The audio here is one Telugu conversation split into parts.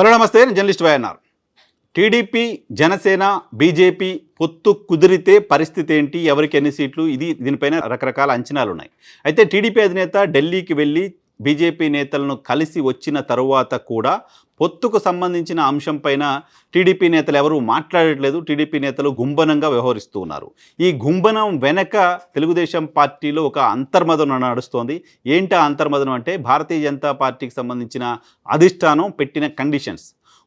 హలో నమస్తే నేను journalist YNR. TDP Janasena BJP పొత్తు కుదిరితే పరిస్థితి ఏంటి? ఎవరికి ఎన్ని సీట్లు? ఇది దీనిపైన రకరకాల అంచనాలు ఉన్నాయి అయితే టీడీపీ అధినేత ఢిల్లీకి వెళ్ళి బీజేపీ నేతలను కలిసి వచ్చిన తరువాత కూడా పొత్తుకు సంబంధించిన అంశం పైన టీడీపీ నేతలు ఎవరు మాట్లాడట్లేదు. టీడీపీ నేతలు గుంబనంగా వ్యవహరిస్తూ ఉన్నారు. ఈ గుంబనం వెనక తెలుగుదేశం పార్టీలో ఒక అంతర్మదనం నడుస్తోంది. ఏంటి ఆ అంతర్మదనం అంటే భారతీయ జనతా పార్టీకి సంబంధించిన అధిష్టానం పెట్టిన కండిషన్స్.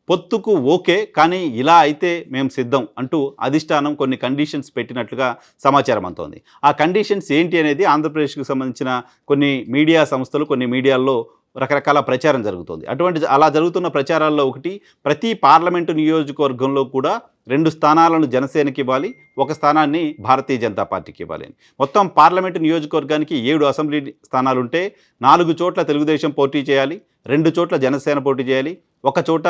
పొత్తుకు ఓకే కానీ ఇలా అయితే మేము సిద్ధం అంటూ అధిష్టానం కొన్ని కండిషన్స్ పెట్టినట్లుగా సమాచారం అంతోంది ఆ కండిషన్స్ ఏంటి అనేది ఆంధ్రప్రదేశ్కు సంబంధించిన కొన్ని మీడియా సంస్థలు కొన్ని మీడియాల్లో రకరకాల ప్రచారం జరుగుతుంది. అటువంటి అలా జరుగుతున్న ప్రచారాల్లో ఒకటి ప్రతి పార్లమెంటు నియోజకవర్గంలో కూడా రెండు స్థానాలను జనసేనకి ఇవ్వాలి ఒక స్థానాన్ని భారతీయ జనతా పార్టీకి ఇవ్వాలి అని. మొత్తం పార్లమెంటు నియోజకవర్గానికి ఏడు అసెంబ్లీ స్థానాలుంటే నాలుగు చోట్ల తెలుగుదేశం పోటీ చేయాలి రెండు చోట్ల జనసేన పోటీ చేయాలి ఒక చోట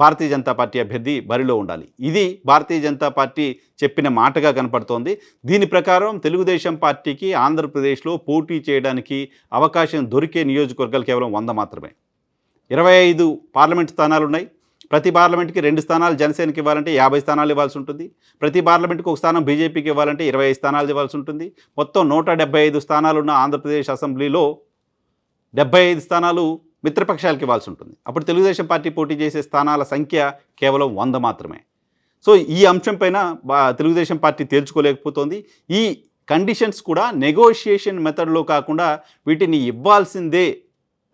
భారతీయ జనతా పార్టీ అభ్యర్థి బరిలో ఉండాలి. ఇది భారతీయ జనతా పార్టీ చెప్పిన మాటగా కనపడుతోంది. దీని ప్రకారం తెలుగుదేశం పార్టీకి ఆంధ్రప్రదేశ్లో పోటీ చేయడానికి అవకాశం దొరికే నియోజకవర్గాలు కేవలం వంద మాత్రమే. ఇరవై ఐదు పార్లమెంట్ స్థానాలు ఉన్నాయి ప్రతి పార్లమెంట్కి రెండు స్థానాలు జనసేనకి ఇవ్వాలంటే యాభై స్థానాలు ఇవ్వాల్సి ఉంటుంది. ప్రతి పార్లమెంట్కి ఒక స్థానం బీజేపీకి ఇవ్వాలంటే ఇరవై ఐదు స్థానాలు ఇవ్వాల్సి ఉంటుంది. మొత్తం నూట డెబ్బై ఐదు స్థానాలున్న ఆంధ్రప్రదేశ్ అసెంబ్లీలో డెబ్బై ఐదు స్థానాలు మిత్రపక్షాలకు ఇవ్వాల్సి ఉంటుంది. అప్పుడు తెలుగుదేశం పార్టీ పోటీ చేసే స్థానాల సంఖ్య కేవలం వంద మాత్రమే. సో ఈ అంశం పైన బా- తెలుగుదేశం పార్టీ తేల్చుకోలేకపోతుంది. ఈ కండిషన్స్ కూడా నెగోషియేషన్ మెథడ్లో కాకుండా వీటిని ఇవ్వాల్సిందే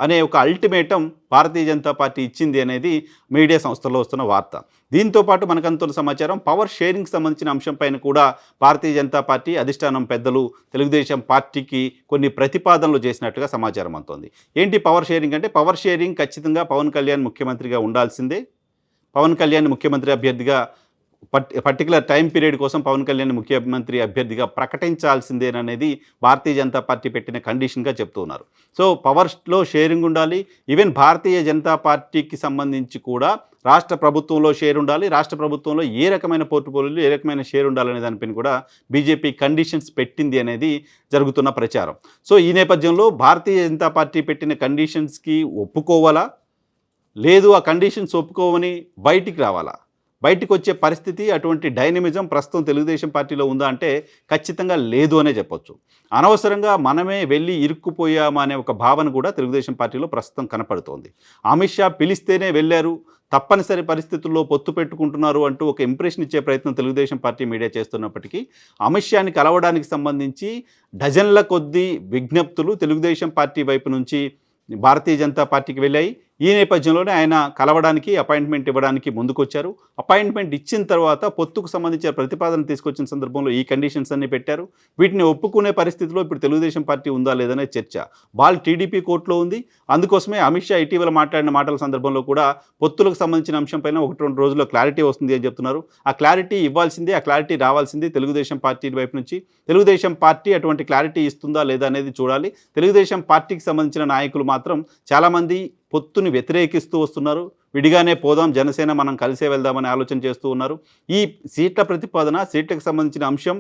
అనే ఒక అల్టిమేటం భారతీయ జనతా పార్టీ ఇచ్చింది అనేది మీడియా సంస్థల్లో వస్తున్న వార్త. దీంతో పాటు మనకంతున్న సమాచారం పవర్ షేరింగ్ సంబంధించిన అంశంపైన కూడా భారతీయ జనతా పార్టీ అధిష్టానం పెద్దలు తెలుగుదేశం పార్టీకి కొన్ని ప్రతిపాదనలు చేసినట్టుగా సమాచారం అంతోంది ఏంటి పవర్ షేరింగ్ అంటే? పవర్ షేరింగ్ ఖచ్చితంగా పవన్ కళ్యాణ్ ముఖ్యమంత్రిగా ఉండాల్సిందే. పవన్ కళ్యాణ్ ముఖ్యమంత్రి అభ్యర్థిగా పర్టికులర్ టైం పీరియడ్ కోసం పవన్ కళ్యాణ్ ముఖ్యమంత్రి అభ్యర్థిగా ప్రకటించాల్సిందేననేది భారతీయ జనతా పార్టీ పెట్టిన కండిషన్గా చెప్తున్నారు. సో పవర్లో షేరింగ్ ఉండాలి. ఈవెన్ భారతీయ జనతా పార్టీకి సంబంధించి కూడా రాష్ట్ర ప్రభుత్వంలో షేర్ ఉండాలి. రాష్ట్ర ప్రభుత్వంలో ఏ రకమైన పోర్టుపోలియోలు ఏ రకమైన షేర్ ఉండాలనే దానిపైన కూడా బీజేపీ కండిషన్స్ పెట్టింది అనేది జరుగుతున్న ప్రచారం. సో ఈ నేపథ్యంలో భారతీయ జనతా పార్టీ పెట్టిన కండిషన్స్కి ఒప్పుకోవాలా? లేదు ఆ కండిషన్స్ ఒప్పుకోవని బయటికి రావాలా? బయటకు వచ్చే పరిస్థితి అటువంటి డైనమిజం ప్రస్తుతం తెలుగుదేశం పార్టీలో ఉందా అంటే ఖచ్చితంగా లేదు అనే చెప్పొచ్చు. అనవసరంగా మనమే వెళ్ళి ఇరుక్కుపోయామనే ఒక భావన కూడా తెలుగుదేశం పార్టీలో ప్రస్తుతం కనపడుతోంది. అమిత్ షా పిలిస్తేనే వెళ్ళారు తప్పనిసరి పరిస్థితుల్లో పొత్తు పెట్టుకుంటున్నారు అంటూ ఒక ఇంప్రెషన్ ఇచ్చే ప్రయత్నం తెలుగుదేశం పార్టీ మీడియా చేస్తున్నప్పటికీ అమిత్ షాని కలవడానికి సంబంధించి డజన్ల కొద్దీ విజ్ఞప్తులు తెలుగుదేశం పార్టీ వైపు నుంచి భారతీయ జనతా పార్టీకి వెళ్ళాయి. ఈ నేపథ్యంలోనే ఆయన కలవడానికి అపాయింట్మెంట్ ఇవ్వడానికి ముందుకొచ్చారు. అపాయింట్మెంట్ ఇచ్చిన తర్వాత పొత్తుకు సంబంధించిన ప్రతిపాదన తీసుకొచ్చిన సందర్భంలో ఈ కండిషన్స్ అన్ని పెట్టారు. వీటిని ఒప్పుకునే పరిస్థితిలో ఇప్పుడు తెలుగుదేశం పార్టీ ఉందా లేదనే చర్చ. బాల్ టీడీపీ కోర్టులో ఉంది. అందుకోసమే అమిత్ షా ఇటీవల మాట్లాడిన మాటల సందర్భంలో కూడా పొత్తులకు సంబంధించిన అంశంపైన ఒకటి రెండు రోజుల్లో క్లారిటీ వస్తుంది అని చెప్తున్నారు. ఆ క్లారిటీ ఇవ్వాల్సిందే ఆ క్లారిటీ రావాల్సింది తెలుగుదేశం పార్టీ వైపు నుంచి. తెలుగుదేశం పార్టీ అటువంటి క్లారిటీ ఇస్తుందా లేదా అనేది చూడాలి. తెలుగుదేశం పార్టీకి సంబంధించిన నాయకులు మాత్రం చాలామంది పొత్తుని వ్యతిరేకిస్తూ వస్తున్నారు. విడిగానే పోదాం జనసేన మనం కలిసే వెళ్దామని ఆలోచన చేస్తూ ఉన్నారు. ఈ సీట్ల ప్రతిపాదన సీట్లకు సంబంధించిన అంశం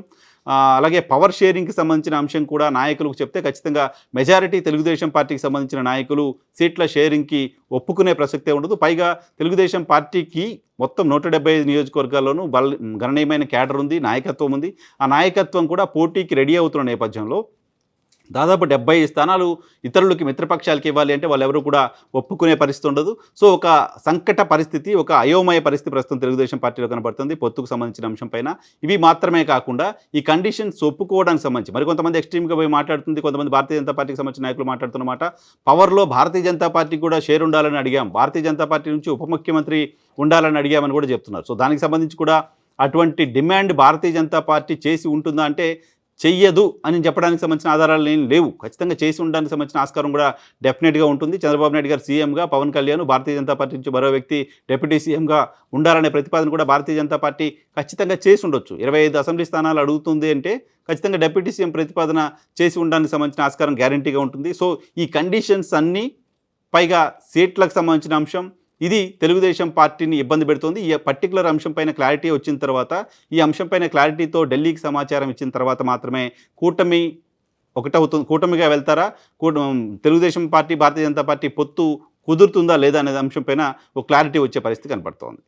అలాగే పవర్ షేరింగ్కి సంబంధించిన అంశం కూడా నాయకులకు చెప్తే ఖచ్చితంగా మెజారిటీ తెలుగుదేశం పార్టీకి సంబంధించిన నాయకులు సీట్ల షేరింగ్కి ఒప్పుకునే ప్రసక్తే ఉండదు. పైగా తెలుగుదేశం పార్టీకి మొత్తం నూట డెబ్బై ఐదు నియోజకవర్గాల్లోనూ బల గణనీయమైన క్యాడర్ ఉంది నాయకత్వం ఉంది. ఆ నాయకత్వం కూడా పోటీకి రెడీ అవుతున్న నేపథ్యంలో దాదాపు డెబ్బై స్థానాలు ఇతరులకి మిత్రపక్షాలకి ఇవ్వాలి అంటే వాళ్ళు ఎవరు కూడా ఒప్పుకునే పరిస్థితి ఉండదు. సో ఒక సంకట పరిస్థితి ఒక అయోమయ పరిస్థితి ప్రస్తుతం తెలుగుదేశం పార్టీలో కనబడుతుంది పొత్తుకు సంబంధించిన అంశం పైన ఇవి మాత్రమే కాకుండా ఈ కండిషన్స్ ఒప్పుకోవడానికి సంబంధించి మరి కొంతమంది ఎక్స్ట్రీమ్గా పోయి మాట్లాడుతుంది కొంతమంది భారతీయ జనతా పార్టీకి సంబంధించిన నాయకులు మాట్లాడుతున్నమాట పవర్లో భారతీయ జనతా పార్టీ కూడా షేర్ ఉండాలని అడిగాం. భారతీయ జనతా పార్టీ నుంచి ఉప ముఖ్యమంత్రి ఉండాలని అడిగామని కూడా చెప్తున్నారు. సో దానికి సంబంధించి కూడా అటువంటి డిమాండ్ భారతీయ జనతా పార్టీ చేసి ఉంటుందా అంటే చెయ్యదు అని చెప్పడానికి సంబంధించిన ఆధారాలు ఏం లేవు. ఖచ్చితంగా చేసి ఉండడానికి సంబంధించిన ఆస్కారం కూడా డెఫినెట్గా ఉంటుంది. చంద్రబాబు నాయుడు గారు సీఎంగా పవన్ కళ్యాణ్ భారతీయ జనతా పార్టీ నుంచి మరో వ్యక్తి డిప్యూటీ సీఎంగా ఉండాలనే ప్రతిపాదన కూడా భారతీయ జనతా పార్టీ ఖచ్చితంగా చేసి ఉండొచ్చు. ఇరవై ఐదు అసెంబ్లీ స్థానాలు అడుగుతుంది అంటే ఖచ్చితంగా డిప్యూటీ సీఎం ప్రతిపాదన చేసి ఉండడానికి సంబంధించిన ఆస్కారం గ్యారంటీగా ఉంటుంది. సో ఈ కండిషన్స్ అన్నీ పైగా సీట్లకు సంబంధించిన అంశం. ఇది తెలుగుదేశం పార్టీని ఇబ్బంది పెడుతోంది. ఈ పర్టికులర్ అంశం పైన క్లారిటీ వచ్చిన తర్వాత ఈ అంశం పైన క్లారిటీతో ఢిల్లీకి సమాచారం ఇచ్చిన తర్వాత మాత్రమే కూటమి ఒకటవుతుంది. కూటమిగా వెళ్తారా? కూట తెలుగుదేశం పార్టీ భారతీయ జనతా పార్టీ పొత్తు కుదురుతుందా లేదా అనే అంశం పైన ఒక క్లారిటీ వచ్చే పరిస్థితి కనపడుతోంది.